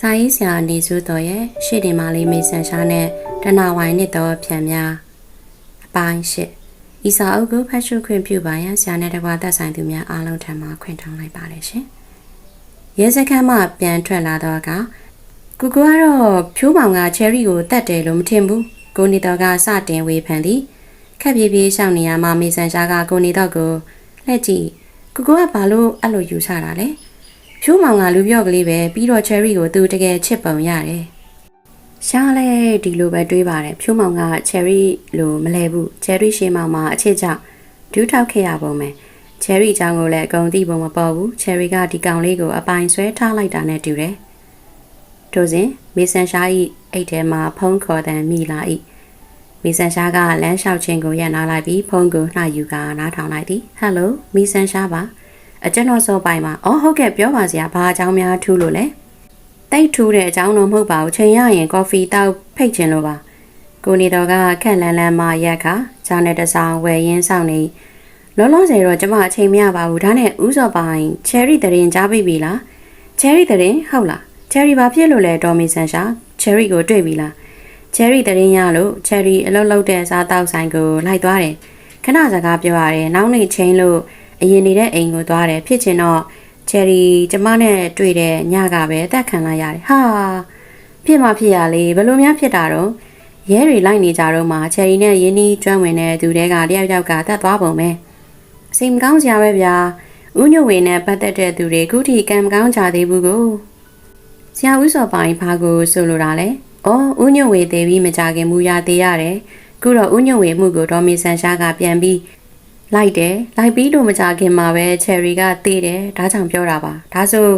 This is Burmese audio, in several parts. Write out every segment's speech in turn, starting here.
စာရေးဆရာနေစုတော်ရဲ့ရှေ့တင်မာလေးမေဆန်ရှားနဲ့တနာဝိုင်နှစ်တော်ဖြံများအပိုင်းရှစ်ဤစာအုပ်ကိုဖတ်ရှုခွင့်ပြုပါရန်ဆရာနဲ့တကွာသက်ဆိုင်သူများအားလုံးထံမှခွင့်တောင်းလိုက်ပါတယ်ရှင်။ရဲစခန်းမှပြန်ထွက်လာတော့ကကိုကိုကတော့ဖြိုးမောင်ကချယ်ရီကိုတတ်တယ်လို့မထင်ဘူး။ကိုနေတော်ကစတင်ဝေဖန်သည်ခက်ပြေးပြေးရှောင်းနေရမှမေဆန်ရှားကကိုနေတော်ကိုလက်ကြည့်ကိုကိုကဘာလို့အဲ့လိုယူဆတာလဲ။ ဖြိုးမောင်ကလူပြော့ကလေးပဲပြီးတော့ချယ်ရီကိုသူတကယ်ချစ်ပုံရတယ်။ရှားလဲဒီလိုပဲတွေးပါတယ်ဖြိုးမောင်ကချယ်ရီလိုမလဲဘူးချယ်ရီရှေးမောင်မှာအချစ်ကြောင့်ဒူးထောက်ခဲ့ရပုံပဲချယ်ရီအကြောင်းကိုလည်းအကုန်သိပုံမပေါ်ဘူးချယ်ရီကဒီကောင်လေးကိုအပိုင်ဆွဲထားလိုက်တာနဲ့တူတယ်ထို့စဉ်မေဆန်ရှားဤအိတ်ထဲမှာဖုံးခေါ်တဲ့မိလာဤမေဆန်ရှားကလမ်းလျှောက်ခြင်းကိုရပ်နာလိုက်ပြီးဖုန်းကိုနှာယူကနားထောင်လိုက်သည်ဟယ်လိုမေဆန်ရှားပါ အကျွန်တော်စောပိုင်မှာအော်ဟုတ်ကဲ့ပြောပါစရာဘာအကြောင်းများထူးလို့လဲတိတ်ထူးတဲ့အကြောင်းတော့မဟုတ်ပါဘူးချိန်ရရင်ကော်ဖီတောက်ဖိတ်ချင်လို့ပါကိုနေတော်ကခက်လန်းလန်းမှရက်ခါချောင်းနဲ့တစောင်းဝယ်ရင်းဆောင်နေလောလောဆယ်တော့ကျမအချိန်မရပါဘူးဒါနဲ့ဥစောပိုင်းချယ်ရီတရင်ကြားပြီပြီလားချယ်ရီတရင်ဟုတ်လားချယ်ရီဘာဖြစ်လို့လဲဒေါ်မီဆန်ရှာချယ်ရီကိုတွေ့ပြီလားချယ်ရီတရင်ရလို့ချယ်ရီအလုပ်လုပ်တဲ့စားတောက်ဆိုင်ကိုလိုက်သွားတယ်ခဏစကားပြောရတယ်နောက်နေ့ချင်းလို့ အရင်နေတဲ့အိမ်ကိုသွားတယ်ဖြစ်ချင်တော့ချယ်ရီကျမနဲ့တွေ့တဲ့ညကပဲအသက်ခံလိုက်ရတယ်ဟာဖြစ်မှဖြစ်ရလေဘယ်လိုများဖြစ်တာတော့ရဲတွေလိုက်နေကြတော့မှချယ်ရီနဲ့ရင်းနှီးကျွမ်းဝင်တဲ့သူတွေကတယောက်ယောက်ကတတ်သွားပုံပဲစိတ်မကောင်းစရာပဲဗျာဥညွတ်ဝင်နဲ့ပတ်သက်တဲ့သူတွေခုထိကံမကောင်းကြသေးဘူးကိုဆရာဦးစောပိုင်ဘာကိုဆိုလိုတာလဲအော်ဥညွတ်ဝေသေးပြီးမကြခင်မူရသေးရတယ်ခုတော့ဥညွတ်ဝေမှုကိုဒေါ်မီဆန်ရှားကပြန်ပြီး လိုက်တယ်လိုက်ပြီးလို့မကြခင်မှာပဲချယ်ရီကတေးတယ်ဒါကြောင့်ပြောတာပါဒါဆို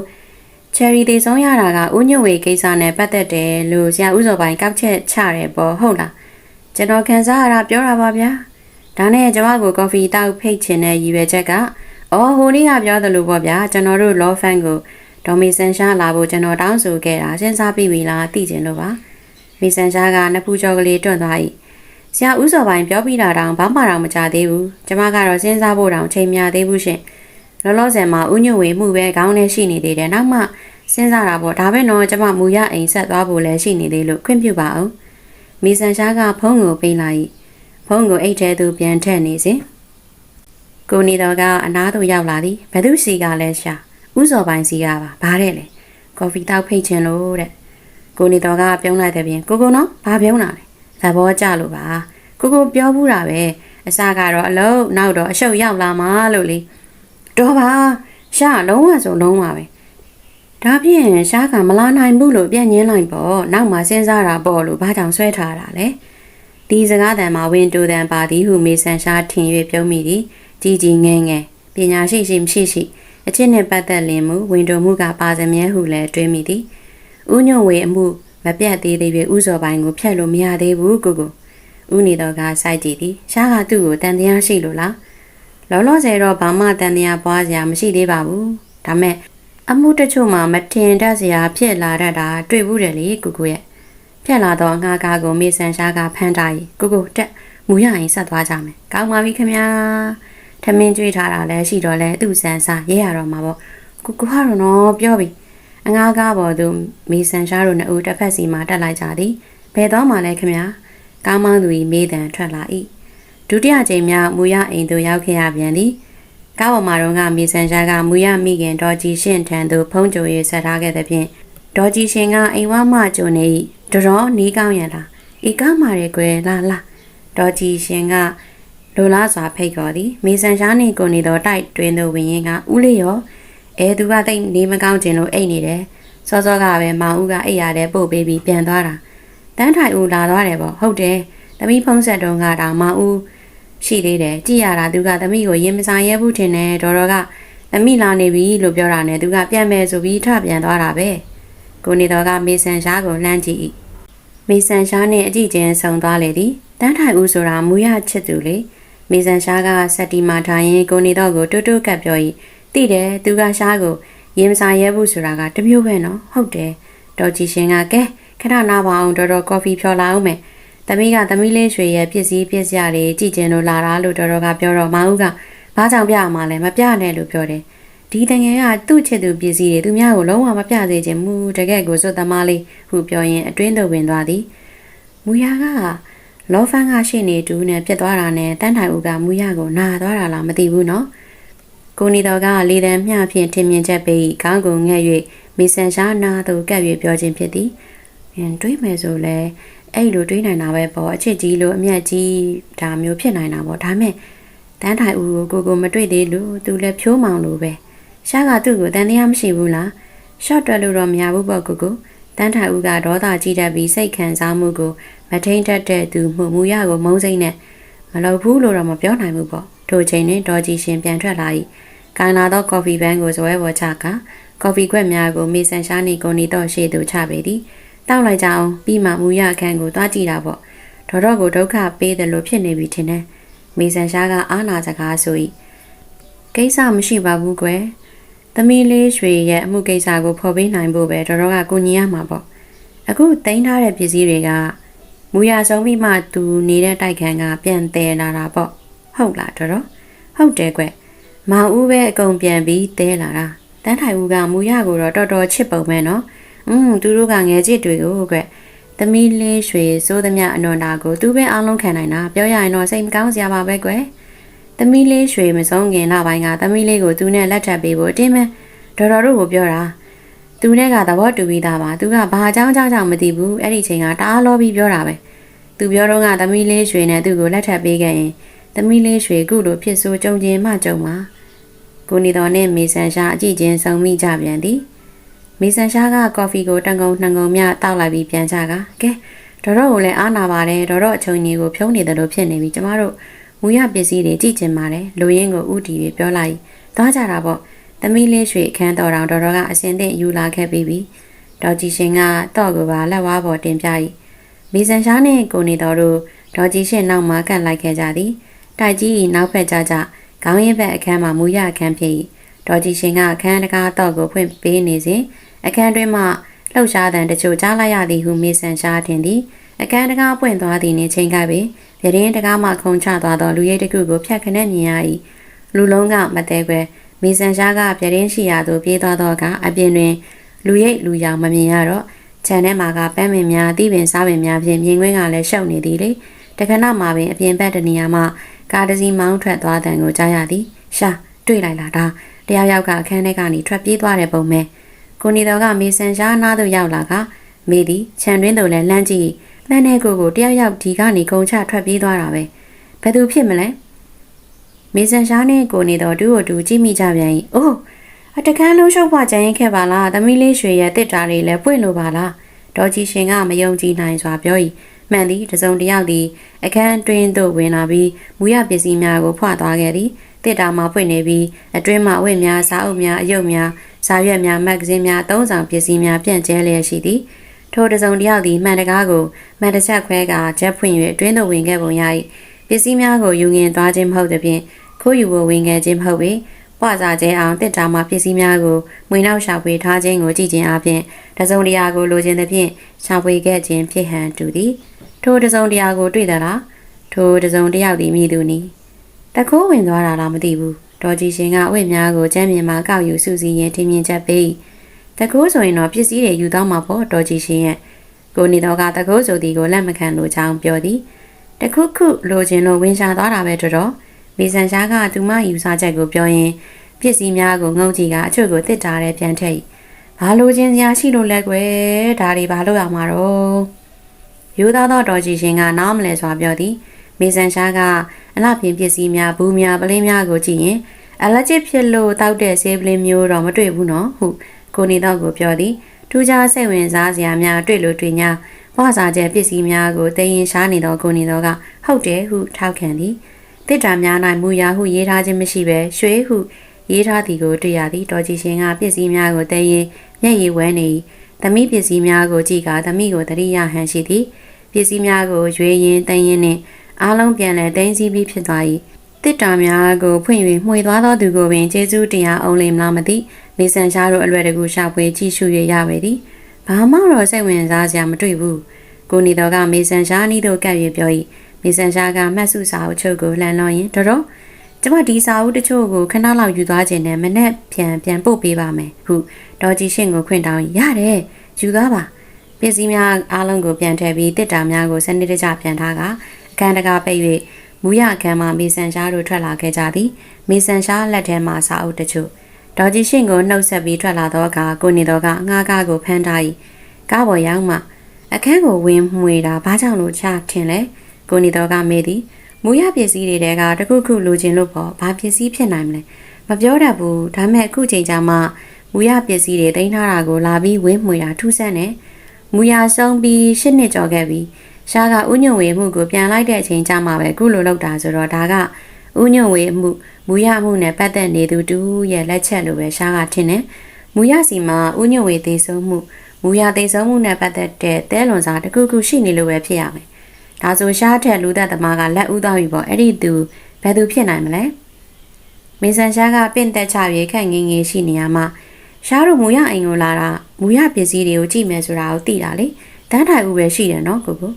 ချယ်ရီတေဆုံးရတာကဥညွန့်ဝေကိစ္စနဲ့ပတ်သက်တယ်လို့ဆရာဦးစောပိုင်ကောက်ချက်ချတယ်ပေါ့ဟုတ်လားကျွန်တော်ခံစားရတာပြောတာပါဗျာဒါနဲ့ကျမကိုကော်ဖီတောက်ဖိတ်ချင်တဲ့ရည်ရွယ်ချက်ကအော်ဟိုနေ့ကပြောသလိုပေါ့ဗျာကျွန်တော်တို့ law fan ကိုဒေါ်မီဆန်ရှားလာဖို့ကျွန်တော်တောင်းဆိုခဲ့တာစဉ်းစားပြီးပြီလားသိချင်လို့ပါမီဆန်ရှားကနှစ်ဖူးကျော်ကလေးတွန့်သွား၏ ဆရာဦးစောပိုင်ပြောပြီးတာတောင်ဘာမှတောင်မကြသေးဘူးကျမကတော့စဉ်းစားဖို့တောင်ချိန်များသေးဘူးရှင်လောလောဆယ်မှာဥညွန့်ဝေမှုပဲခေါင်းထဲရှိနေသေးတယ်နောက်မှစဉ်းစားတာပေါ့ဒါပဲတော့ကျမမူရအိမ်ဆက်သွားဖို့လည်းရှိနေသေးလို့ခွင့်ပြုပါအောင်မီဆန်ရှားကဖုန်းကိုပေးလိုက်ဖုန်းကိုအိတ်ထဲသူပြန်ထည့်နေစဉ်ကိုနေတော်ကအနားသို့ရောက်လာသည်ဘသူစီကလဲရှာဥစောပိုင်စီကပါဘာတဲ့လဲကော်ဖီတောက်ဖိတ်ချင်လို့တဲ့ကိုနေတော်ကပြုံးလိုက်တဲ့ပြင်ကိုကိုနော်ဘာပြုံးတာလဲ သဘောကျလို့ပါကိုကိုပြောဘူးတာပဲအစကတော့အလုံးနောက်တော့အရှုပ်ရောက်လာမှလို့လေတော်ပါရှာလုံးဝဆိုလုံးဝပဲဒါဖြင့်ရှားကမလာနိုင်ဘူးလို့ပြန်ညင်းလိုက်ပေါ့နောက်မှစဉ်းစားတာပေါ့လို့ဘာကြောင့်ဆွဲထားတာလဲဒီစကားတန်မှာဝင်းတူတန်ပါသည်ဟုမေဆန်ရှားထင်၍ပြုံးမိသည်ကြီးကြီးငယ်ငယ်ပညာရှိရှိမရှိရှိအချစ်နှင့်ပတ်သက်လင်မူဝင်တိုမှုကပါစမြဲဟုလည်းတွေးမိသည်ဥညွန့်ဝေအမှု မပြတ်သေးသေး၍ဥစောပိုင်းကိုဖျက်လို့မရသေးဘူးကိုကိုဥနေတော်ကစိုက်ကြည့်သည်ရှားကသူ့ကိုတန်တရားရှိလို့လားလောလောဆယ်တော့ဘာမှတန်တရားပွားစရာမရှိသေးပါဘူးဒါမဲ့အမှုတချို့မှာမထင်တတ်စရာဖြစ်လာတတ်တာတွေ့ဘူးတယ်လေကိုကိုရဲ့ဖြက်လာတော့ငါးကားကိုမေဆန်ရှားကဖမ်းထားရီကိုကိုတက်မူရရင်ဆက်သွားကြမယ်ကောင်းပါပြီခင်ဗျာထမင်းကျွေးထားတာလည်းရှိတော့လဲသူ့ဆန်စားရဲရတော့မှာပေါ့ကိုကိုကတော့နော်ပြောပြီ အငားကားပေါ်သူမေဆန်ရှားတို့နှစ်ဦးတစ်ဖက်စီမှာတက်လိုက်ကြသည်ဘယ်တော့မှလဲခင်ဗျာကားမောင်းသူ၏မေးတံထွက်လာ၏ဒုတိယကြိမ်မြောက်မူရအိမ်သို့ရောက်ခဲ့ရပြန်သည်ကားပေါ်မှာတော့ကမေဆန်ရှားကမူရမိခင်ဒေါ်ကြီးရှင့်ထံသို့ဖုံးကြို၍ဆက်ထားခဲ့သဖြင့်ဒေါ်ကြီးရှင်ကအိမ်ဝမှကြုံနေ၏တော်နီးကောင်းရလားဤကောင်းပါရဲ့ကွယ်လာလာဒေါ်ကြီးရှင်ကလိုလားစွာဖိတ်ခေါ်သည်မေဆန်ရှားနှင့်ကိုနေသောတိုက်တွင်သို့ဝင်ရင်ကဦးလေးရော အဲသူကတိတ်နေမကောင်းခြင်းလို့အိတ်နေတယ်စောစောကပဲမောင်ဦးကအိတ်ရတဲ့ပို့ပေးပြီးပြန်သွားတာတန်းထိုင်ဦးလာသွားတယ်ပေါ့ဟုတ်တယ်သမီးဖုံးဆက်တုံးကတောင်မောင်ဦးရှိသေးတယ်ကြည်ရတာသူကသမီးကိုရင်မဆိုင်ရဲဘူးထင်တယ်ဒေါ်တော်ကသမီးလာနေပြီလို့ပြောတာနဲ့သူကပြန်မယ်ဆိုပြီးထပြန်သွားတာပဲကိုနေတော်ကမေဆန်ရှားကိုလှမ်းကြည့်၏မေဆန်ရှားနဲ့အကြည့်ကျင်းဆုံသွားလေသည်တန်းထိုင်ဦးဆိုတာမူရချစ်သူလေမေဆန်ရှားကစက်တီမာထိုင်ရင်ကိုနေတော်ကိုတွတ်တွတ်ကပ်ပြော၏ တိတယ်သူကရှားကိုရင်မဆိုင်ရဲဘူးဆိုတာကတမျိုးပဲနော်ဟုတ်တယ်ဒေါ်ကြည်ရှင်ကကဲခဏနားပါအောင်တော်တော်ကော်ဖီဖြော်လာအောင်မယ်သမီးကသမီးလေးရွှေရဲ့ပစ္စည်းပစ္စယတွေကြည်ကျင်လို့လာတာလို့တော်တော်ကပြောတော့မအောင်ကဘာကြောင့်ပြရမှာလဲမပြနဲ့လို့ပြောတယ်ဒီတငယ်ကသူ့ချစ်သူပစ္စည်းတွေသူများကိုလုံးဝမပြစေချင်ဘူးတကယ်ကိုစွတ်သမားလေးဟုပြောရင်အတွင်းသို့ဝင်သွားသည်မူယာကလောဖန်ကရှိနေတူနဲ့ပြစ်သွားတာနဲ့တန်းထိုင်ဦးကမူယာကိုနာသွားတာလားမသိဘူးနော် ကိုနီတော်ကလေတံမျှဖြင့်ထင်မြင်ချက်ပေခေါင်းကိုငှက်၍မီဆန်ရှားနာသို့ကပ်၍ပြောခြင်းဖြစ်သည်အင်းတွေးမယ်ဆိုလဲအဲ့လိုတွေးနိုင်တာပဲပေါ့အချစ်ကြီးလို့အမျက်ကြီးဒါမျိုးဖြစ်နိုင်တာပေါ့ဒါမဲ့တန်းထိုင်ဦးကိုကိုကိုမတွေ့သေးလို့သူလည်းဖြိုးမောင်လို့ပဲရှားကသူ့ကိုတန်တရားမရှိဘူးလားရှော့တွက်လို့တော့မရဘူးပေါ့ကိုကိုတန်းထိုင်ဦးကဒေါသကြီးတတ်ပြီးစိတ်ခံစားမှုကိုမထိန်တတ်တဲ့သူမှုမှုရကိုမုန်းစိမ့်နဲ့မလုပ်ဘူးလို့တော့မပြောနိုင်ဘူးပေါ့ထိုချိန်တွင်ဒေါ်ကြီးရှင်ပြန်ထွက်လာ၏ ကိုင်လာသောကော်ဖီဘန်းကိုဇွဲပေါ်ချကကော်ဖီခွက်များကိုမေဆန်ရှားနေကုန်နေတော့ရှေ့သို့ချပေသည်တောက်လိုက်ကြအောင်ပြီးမှမူရအခန်းကိုတွားကြည့်တာပေါ့ဒေါ်တော့ကိုဒုက္ခပေးတယ်လို့ဖြစ်နေပြီထင်တယ်မေဆန်ရှားကအာနာစကားဆို၏ကိစ္စမရှိပါဘူးကွယ်သမီးလေးရွှေရဲ့အမှုကိစ္စကိုဖော်ပေးနိုင်ဖို့ပဲဒေါ်တော့ကကိုညီရမှာပေါ့အခုတင်ထားတဲ့ပစ္စည်းတွေကမူရဆုံးပြီးမှသူနေတဲ့တိုက်ခန်းကပြန်တည်လာတာပေါ့ဟုတ်လားဒေါ်တော့ဟုတ်တယ်ကွယ် မောင်ဦးပဲအကုန်ပြန်ပြီးတဲလာတာတန်းထိုင်ဦးကမူရကိုတော့တော်တော်ချစ်ပုံပဲနော်อืมသူတို့ကငယ်ချစ်တွေကိုကွသမီးလေးရွှေစိုးသမျှအနွန်တာကိုသူပဲအောင်လုံးခံနိုင်တာပြောရရင်တော့စိတ်မကောင်းစရာပါပဲကွသမီးလေးရွှေမဆုံးခင်လပိုင်းကသမီးလေးကိုသူနဲ့လက်ထပ်ပေးဖို့အတင်းမဲဒေါ်တော်တို့ကိုပြောတာသူနဲ့ကသဘောတူပြီးသားပါသူကဘာအကြောင်းကြောင့်ကြောင့်မသိဘူးအဲ့ဒီချိန်ကတအားလောပြီးပြောတာပဲသူပြောတော့ကသမီးလေးရွှေနဲ့သူ့ကိုလက်ထပ်ပေးခဲ့ရင်သမီးလေးရွှေကုလိုဖြစ်ဆိုကြုံကျင်မှကြုံပါ ကိုနေတော်နဲ့မေဆန်ရှာအကြည့်ချင်းဆုံမိကြပြန်သည်မေဆန်ရှားကကော်ဖီကိုတန်ကုန်နှံကုန်မြတောက်လိုက်ပြီးပြန်ချကကဲဒေါ်တော့ကိုလည်းအားနာပါတယ်ဒေါ်တော့အချုံကြီးကိုဖြုံးနေတယ်လို့ဖြစ်နေပြီကျမတို့မူရပစ္စည်းတွေကြည့်ချင်ပါတယ်လူရင်းကိုဥတီပြီးပြောလိုက်သွားကြတာပေါ့သမီးလေးရွှေအခန်းတော်တောင်ဒေါ်တော့ကအစင်သင့်ယူလာခဲ့ပြီးပြီဒေါ်ကြီးရှင်ကတော့ကိုပါလက်ဝါးပေါ်တင်ပြ၏မေဆန်ရှားနဲ့ကိုနေတော်တို့ဒေါ်ကြီးရှင်နောက်မှကန့်လိုက်ခဲ့ကြသည်တိုက်ကြီး၏နောက်ဖက်ကြကြ ခေါင်းရင်ဘက်အခန်းမှာမူရအခန်းဖြစ်၏ဒေါ်ကြီးရှင်ကအခန်းတကားတော့ကိုဖွင့်ပေးနေစဉ်အခန်းတွင်မှလှုပ်ရှားသံတချို့ကြားလိုက်ရသည်ဟုမေဆန်ရှားတင်သည်အခန်းတကားပွင့်သွားသည်နှင့်ချိန်ကပင်ပြတင်းတကားမှခုံချသွားသောလူရိပ်တစ်ခုကိုဖြတ်ခနဲ့မြင်ရ၏လူလုံးကမသေးခွဲမေဆန်ရှားကပြတင်းရှိရာသို့ပြေးသွားသောအခါအပြင်တွင် လူရိပ်လူရောင်မမြင်ရတော့ခြံထဲမှာကပန်းပင်များတိပင်စားပင်များဖြင့်မြင်ကွင်းကလည်းရှုပ်နေသည်လေတခဏမှပင်အပြင်ဘက်တနေရာမှ ကားတစ်စီးမောင်းထွက်သွားတဲ့ကိုကြားရသည်ရှာတွေ့လိုက်လားဒါတယောက်ယောက်ကအခန်းထဲကနေထွက်ပြေးသွားတဲ့ပုံပဲကိုနေတော်ကမေဆန်ရှားနားသို့ရောက်လာကမေသည်ခြံတွင်းသို့လည်းလှမ်းကြည့်လှမ်းတဲ့ကိုကိုတယောက်ယောက်ဒီကနေကုံချထွက်ပြေးသွားတာပဲဘယ်သူဖြစ်မလဲမေဆန်ရှားနဲ့ကိုနေတော်တူကိုတူကြည့်မိကြပြန်၏အိုးအတကန်းလုံးရှုပ်ဖွာကြရင်ခဲ့ပါလားသမီးလေးရွှေရဲ့တစ်တာလေးလည်းပွင့်လို့ပါလားဒေါ်ကြီးရှင်ကမယုံကြည်နိုင်စွာပြော၏ မှန်သည်တစုံတယောက်သည်အခန်းတွင်းသို့ဝင်လာပြီးမူရပစ္စည်းများကိုဖွာသွားခဲ့သည်တစ်တာမှာဖွင့်နေပြီးအတွင်းမှာအဝတ်များစားအုပ်များအယုတ်များစာရွက်များမဂ္ဂဇင်းများသုံးဆောင်ပစ္စည်းများပြန့်ကျဲလျက်ရှိသည်ထိုတစုံတယောက်သည်မှန်တကားကိုမှန်တချက်ခွဲကချက်ဖွင့်၍အတွင်းသို့ဝင်ခဲ့ပုံရ၏ပစ္စည်းများကိုယူငင်သွားခြင်းမဟုတ်သဖြင့်ခိုးယူဖို့ဝင်ခဲ့ခြင်းမဟုတ်ပေပွာစာကျဲအောင်တစ်တာမှပစ္စည်းများကိုမွေနောက်ရှာဖွေထားခြင်းကိုကြည့်ခြင်းအပြင်တစုံတရာကိုလိုချင်သဖြင့်ရှာဖွေခဲ့ခြင်းဖြစ်ဟန်တူသည် ထိုတစုံတရာကိုတွေ့သလားထိုတစုံတယောက်သည်မိသူနီတခိုးဝင်သွားတာလားမသိဘူးဒေါ်ကြီးရှင်ကအဝတ်များကိုကျမ်းမြင်မှာကောက်ယူစုစည်းရင်းထင်မြင်ချက်ပေးတကူဆိုရင်တော့ပစ္စည်းတွေယူသွားမှာပေါ့ဒေါ်ကြီးရှင်ရဲ့ကိုနေတော့ကတကူဆိုသည်ကိုလက်မခံလို့ချောင်းပြောသည်တခုခုလိုချင်လို့ဝင်ရှာသွားတာပဲတော်တော်မေဆန်ရှားကသူမယူဆချက်ကိုပြောရင်ပစ္စည်းများကိုငုံကြည့်ကအချို့ကိုတစ်တာတဲ့ပြန်ထည့်ဘာလိုချင်စရာရှိလို့လဲကွယ်ဒါတွေဘာလို့ရမှာတော့ ယူသားသောတော်ကြီးရှင်ကနားမလဲစွာပြောသည်မေဆန်ရှားကအလှပြင်ပစ္စည်းများဘူးများပလင်းများကိုကြည့်ရင်အလက်ချစ်ဖြစ်လို့တောက်တဲ့ဆေးပလင်းမျိုးတော့မတွေ့ဘူးနော်ဟုကိုနေတော့ကိုပြောသည်ထူးခြားစိတ်ဝင်စားစရာများတွေ့လို့တွေ့ညာဘွားစားကျဲပစ္စည်းများကိုတည်ရင်ရှားနေတော့ကိုနေတော့ကဟုတ်တယ်ဟုထောက်ခံသည်တစ်တာများ၌မူရာဟုရေးထားခြင်းမရှိဘဲရွှေဟုရေးထားသည်ကိုတွေ့ရသည်တော်ကြီးရှင်ကပစ္စည်းများကိုတည်ရင်မျက်ရည်ဝဲနေ သမီးပစ္စည်းများကိုကြည့်ကသမီးကိုတရိယာဟန်ရှိသည်ပစ္စည်းများကိုရွေးရင်တည်ရင်နှင့်အားလုံးပြန်လည်တင်းစီပြီးဖြစ်သွား၏တစ်တာများကိုဖွင့်၍မှွေသွားသောသူကိုပင်ကျေးဇူးတရားအောင်လိမ့်မလားမသိမေဆန်ရှားတို့အလွယ်တကူရှာဖွေကြည့်ရှုရရပေသည်ဘာမှတော့စိတ်ဝင်စားစရာမတွေ့ဘူးကိုနေတော်ကမေဆန်ရှားနီးတို့ကပ်၍ပြော၏မေဆန်ရှားကမှတ်စုစာအုပ်ချုပ်ကိုလှန်လောင်းရင်တော်တော် ကျမဒီစာအုပ်တချို့ကိုခဏလောက်ယူသွားခြင်းနဲ့မနဲ့ပြန်ပြန်ပို့ပေးပါမယ်ဟုဒေါ်ကြီးရှင့်ကိုခွင့်တောင်းရတယ်ယူသွားပါပစ္စည်းများအားလုံးကိုပြန်ထည့်ပြီးတစ်တာများကိုစနစ်တကျပြန်ထားကအခန်းတကာပိတ်၍မူရအခန်းမှမေဆန်ရှားတို့ထွက်လာခဲ့ကြသည်မေဆန်ရှားလက်ထဲမှစာအုပ်တချို့ဒေါ်ကြီးရှင့်ကိုနှုတ်ဆက်ပြီးထွက်လာတော့ကကိုနေတော့ကအငှားကားကိုဖမ်းထား၏ကားပေါ်ရောက်မှအခန်းကိုဝင်မှွေတာဘာကြောင့်လို့ချထင်လဲကိုနေတော့ကမေးသည် မူရပစ္စည်းတွေတဲကတခုခုလိုချင်လို့ပေါ့ဘာပစ္စည်းဖြစ်နိုင်မလဲမပြောတတ်ဘူးဒါမဲ့အခုချိန်ကျမှမူရပစ္စည်းတွေတင်ထားတာကိုလာပြီးဝင်းမှွေတာထူးဆန်းတယ်မူရဆုံးပြီးရှစ်နှစ်ကျော်ခဲ့ပြီရှားကဥညွန့်ဝေမှုကိုပြန်လိုက်တဲ့အချိန်ကျမှပဲအခုလိုလောက်တာဆိုတော့ဒါကဥညွန့်ဝေမှုမူရမှုနဲ့ပတ်သက်နေသူတူရဲ့လက်ချက်လိုပဲရှားကထင်တယ်မူရစီမှာဥညွန့်ဝေသေးဆုံးမှုမူရသေးဆုံးမှုနဲ့ပတ်သက်တဲ့တဲလွန်စာတစ်ခုခုရှိနေလို့ပဲဖြစ်ရမယ် ဒါဆိုရှားထက်လူသက်သမားကလက်ဦးသွားပြီပေါ့အဲ့ဒီသူဘယ်သူဖြစ်နိုင်မလဲမေဆန်ရှားကပင့်သက်ချပြေခန့်ငင်းငင်းရှိနေရမှာရှားတို့မူရအိမ်ကိုလာတာမူရပစ္စည်းတွေကိုကြည့်မယ်ဆိုတာကိုသိတာလေတန်းထိုင်ဦးပဲရှိတယ်နော်ကိုကို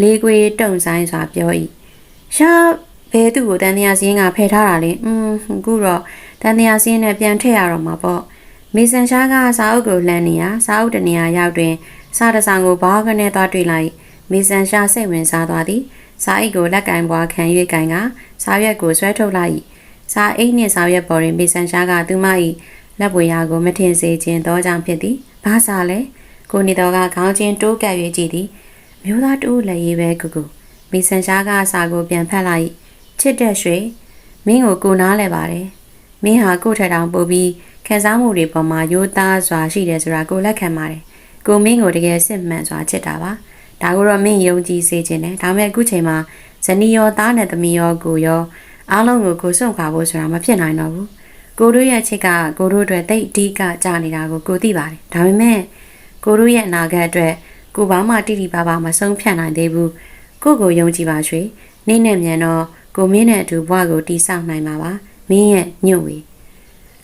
လေးကွေးတုံဆိုင်စွာပြော၏ရှားဘဲသူ့ကိုတန်တရားစင်းကဖယ်ထားတာလေอืมအခုတော့တန်တရားစင်းနဲ့ပြန်ထည့်ရတော့မှာပေါ့မေဆန်ရှားကစာအုပ်ကိုလှမ်းနေရစာအုပ်တနေရာရောက်တွင်စာတစောင်ကိုဘာကနေသွားတွေ့လိုက် မေဆန်ရှားစိတ်ဝင်စားသွားသည်စာအိတ်ကိုလက်ကင်ပွားခံ၍ကင်ကစာရွက်ကိုဆွဲထုတ်လိုက်စာအိတ်နှင့်စာရွက်ပေါ်တွင်မေဆန်ရှားကသူမ၏လက်ပွေရာကိုမထင်စေခြင်းသောကြောင့်ဖြစ်သည်ဘာစာလဲကိုနေတော်ကခေါင်းချင်းတိုးကပ်၍ကြည့်သည်မျိုးသားတူလည်းရေးပဲကူကူမေဆန်ရှားကစာကိုပြန်ဖတ်လိုက်ချစ်တဲ့ရွှေမင်းကိုကိုနားလဲပါတယ်မင်းဟာကိုထထောင်ပို့ပြီးခံစားမှုတွေပေါ်မှာရိုးသားစွာရှိတယ်ဆိုတာကိုလက်ခံပါတယ်ကိုမင်းကိုတကယ်စစ်မှန်စွာချစ်တာပါ ဒါကိုတော့မင်းယုံကြည်စေခြင်းနဲ့ဒါပေမဲ့အခုချိန်မှာဇနီးရောသားနဲ့သမီးရောကိုရောအားလုံးကိုကိုစွန့်ခွာဖို့ဆိုတာမဖြစ်နိုင်တော့ဘူးကိုတို့ရဲ့ချစ်ကကိုတို့အတွက်တိတ်အဓိကကြာနေတာကိုကိုသိပါတယ်ဒါပေမဲ့ကိုတို့ရဲ့အနာဂတ်အတွက်ကိုဘာမှတိတိပပမဆုံးဖြတ်နိုင်သေးဘူးကိုကိုယုံကြည်ပါရွှေနေ့နဲ့မြန်တော့ကိုမင်းနဲ့အတူဘဝကိုတီးဆောက်နိုင်မှာပါမင်းရဲ့ညွန့်ဝေ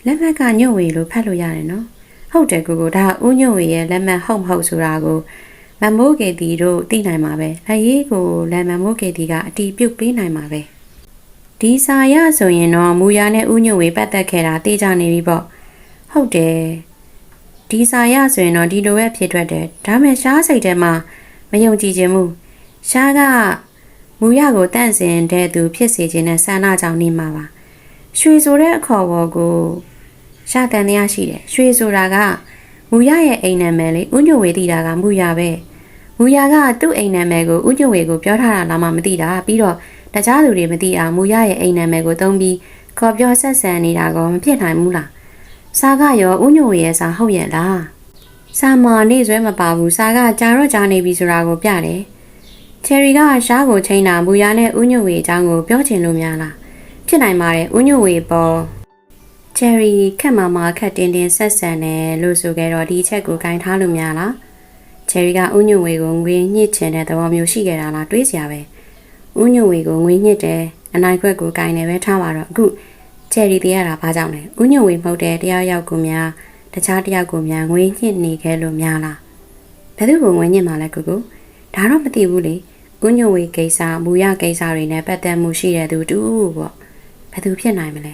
လက်မှတ်ကညွန့်ဝေလို့ဖတ်လို့ရတယ်နော်ဟုတ်တယ်ကိုကိုဒါဦးညွန့်ဝေရဲ့လက်မှတ်ဟုတ်မဟုတ်ဆိုတာကို မမိုးကေတီတို့သိနိုင်မှာပဲလက်ရေးကိုလက်မမိုးကေတီကအတီးပြုတ်ပေးနိုင်မှာပဲဒီစာရဆိုရင်တော့မူရနဲ့ဥညွန့်ဝေပတ်သက်ခဲ့တာသိကြနေပြီပေါ့ဟုတ်တယ်ဒီစာရဆိုရင်တော့ဒီလိုပဲဖြစ်ထွက်တယ်ဒါမဲ့ရှားစိတ်ထဲမှာမယုံကြည်ခြင်းမူရှားကမူရကိုတန့်စင်တဲ့သူဖြစ်စေခြင်းနဲ့ဆန္ဒကြောင့်နေမှာပါရွှေဆိုတဲ့အခေါ်အဝေါ်ကိုရှာတန်တရားရှိတယ်ရွှေဆိုတာကမူရရဲ့အိမ်နာမည်လေးဥညွန့်ဝေသိတာကမူရပဲ မူရကသူ့အိမ်နာမည်ကိုဥညွန့်ဝေကိုပြောထားတာလားမှမသိတာပြီးတော့တခြားသူတွေမသိအောင်မူရရဲ့အိမ်နာမည်ကိုသုံးပြီးခေါ်ပြောဆက်ဆံနေတာကောမဖြစ်နိုင်ဘူးလားစာကရောဥညွန့်ဝေရဲ့စာဟုတ်ရဲ့လားစာမာနေဆွဲမပါဘူးစာကကြာတော့ကြာနေပြီဆိုတာကိုပြတယ်ချယ်ရီကရှားကိုချိန်တာမူရနဲ့ဥညွန့်ဝေအကြောင်းကိုပြောချင်လို့များလားဖြစ်နိုင်ပါတယ်ဥညွန့်ဝေပေါ်ချယ်ရီခက်မာမာခက်တင်းတင်းဆက်ဆံတယ်လို့ဆိုကြတော့ဒီချက်ကိုဂိုင်းထားလို့များလား ချယ်ရီကဥညွန့်ဝေကိုငွေညှစ်ချင်တဲ့သဘောမျိုးရှိခဲ့တာလားတွေးစရာပဲဥညွန့်ဝေကိုငွေညှစ်တယ်အနိုင်ခွက်ကိုဂိုင်းနေပဲထားပါတော့အခုချယ်ရီတရတာဘာကြောင့်လဲဥညွန့်ဝေမဟုတ်တဲ့တရားရောက်ကူများတခြားတယောက်ကိုများငွေညှစ်နေခဲ့လို့များလားဘယ်သူကိုငွေညှစ်မှလဲကူကူဒါတော့မသိဘူးလေဥညွန့်ဝေကိစ္စမူရကိစ္စတွေနဲ့ပတ်သက်မှုရှိတဲ့သူတူပေါ့ဘယ်သူဖြစ်နိုင်မလဲ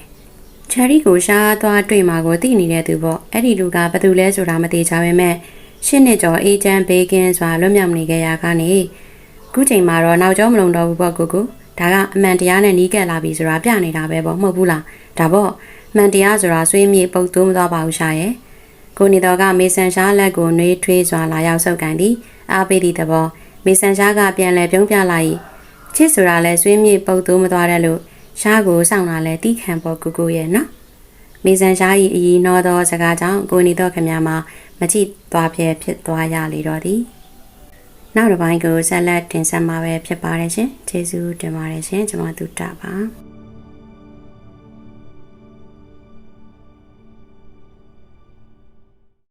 ချယ်ရီကိုရှားသွားတွေ့မှာကိုသိနေတဲ့သူပေါ့အဲ့ဒီလူကဘယ်သူလဲဆိုတာမသိကြပါပဲ ရှင်းနှစ်ကျော်အေဂျင့်ဘေးကင်းစွာလွတ်မြောက်နေကြရကနေခုချိန်မှာတော့နောက်ကျောမလုံတော့ဘူးပေါ့ကိုကိုဒါကအမှန်တရားနဲ့နီးကပ်လာပြီဆိုတာပြနေတာပဲပေါ့မဟုတ်ဘူးလားဒါပေါ့မှန်တရားဆိုတာဆွေးမြေပုတ်သွင်းမသွားပါဘူးရှာရဲ့ကိုနေတော်ကမေဆန်ရှားလက်ကိုနှွေးထွေးစွာလာရောက်ဆုပ်ကန်သည်အားပေးသည့်သဘောမေဆန်ရှားကပြန်လဲပြုံးပြလိုက်ချစ်ဆိုတာလဲဆွေးမြေပုတ်သွင်းမသွားတဲ့လို့ရှားကိုစောင့်လာလဲတီးခံပေါ်ကူကူရဲ့နော် မေဆန်ရှား၏အီနောသောစကားကြောင့်ကိုနေတော်ခင်များမှာမကြည့်သွားပြဲဖြစ်သွားရလေတော့သည်နောက်တစ်ပိုင်းကိုဆက်လက်တင်ဆက်မှာပဲဖြစ်ပါတယ်ရှင်ကျေးဇူးတင်ပါတယ်ရှင်ကျွန်မတို့တာပါ